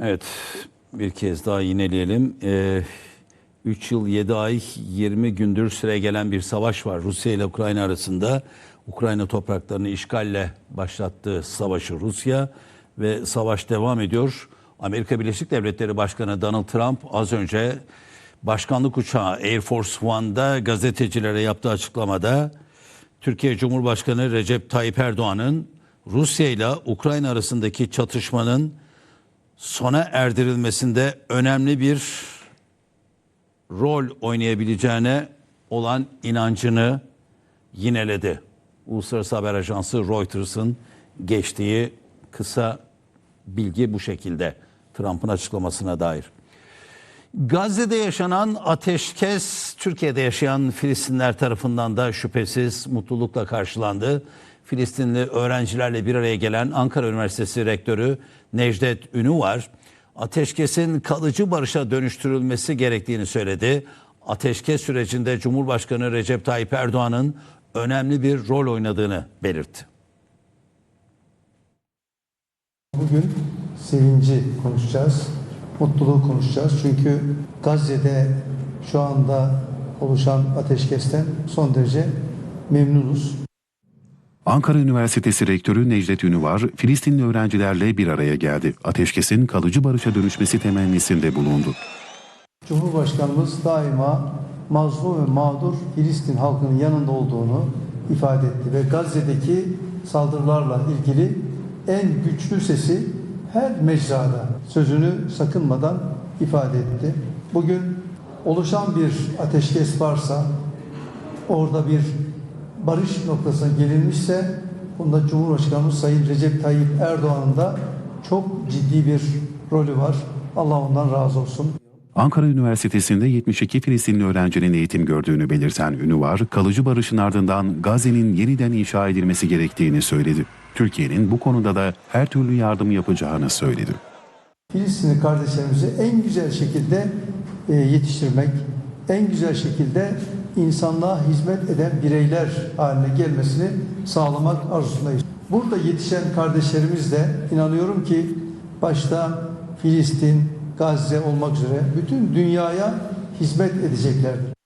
Evet, bir kez daha yineleyelim. 3 yıl 7 ay 20 gündür süre gelen bir savaş var Rusya ile Ukrayna arasında. Ukrayna topraklarını işgalle başlattığı savaşı Rusya ve savaş devam ediyor. Amerika Birleşik Devletleri Başkanı Donald Trump az önce başkanlık uçağı Air Force One'da gazetecilere yaptığı açıklamada Türkiye Cumhurbaşkanı Recep Tayyip Erdoğan'ın Rusya ile Ukrayna arasındaki çatışmanın sona erdirilmesinde önemli bir rol oynayabileceğine olan inancını yineledi. Uluslararası Haber Ajansı Reuters'ın geçtiği kısa bilgi bu şekilde Trump'ın açıklamasına dair. Gazze'de yaşanan ateşkes Türkiye'de yaşayan Filistinler tarafından da şüphesiz mutlulukla karşılandı. Filistinli öğrencilerle bir araya gelen Ankara Üniversitesi Rektörü Necdet Ünüvar, ateşkesin kalıcı barışa dönüştürülmesi gerektiğini söyledi. Ateşkes sürecinde Cumhurbaşkanı Recep Tayyip Erdoğan'ın önemli bir rol oynadığını belirtti. Bugün sevinci konuşacağız, mutluluğu konuşacağız. Çünkü Gazze'de şu anda oluşan ateşkesten son derece memnunuz. Ankara Üniversitesi Rektörü Necdet Ünüvar, Filistinli öğrencilerle bir araya geldi. Ateşkesin kalıcı barışa dönüşmesi temennisinde bulundu. Cumhurbaşkanımız daima mazlum ve mağdur Filistin halkının yanında olduğunu ifade etti ve Gazze'deki saldırılarla ilgili en güçlü sesi her mecrada sözünü sakınmadan ifade etti. Bugün oluşan bir ateşkes varsa orada bir barış noktasına gelinmişse bunda Cumhurbaşkanımız Sayın Recep Tayyip Erdoğan'ın da çok ciddi bir rolü var. Allah ondan razı olsun. Ankara Üniversitesi'nde 72 Filistinli öğrencinin eğitim gördüğünü belirten Ünüvar, kalıcı barışın ardından Gazze'nin yeniden inşa edilmesi gerektiğini söyledi. Türkiye'nin bu konuda da her türlü yardım yapacağını söyledi. Filistinli kardeşlerimizi en güzel şekilde e, yetiştirmek, en güzel şekilde insanlığa hizmet eden bireyler haline gelmesini sağlamak arzusundayız. Burada yetişen kardeşlerimiz de inanıyorum ki başta Filistin, Gazze olmak üzere bütün dünyaya hizmet edeceklerdir.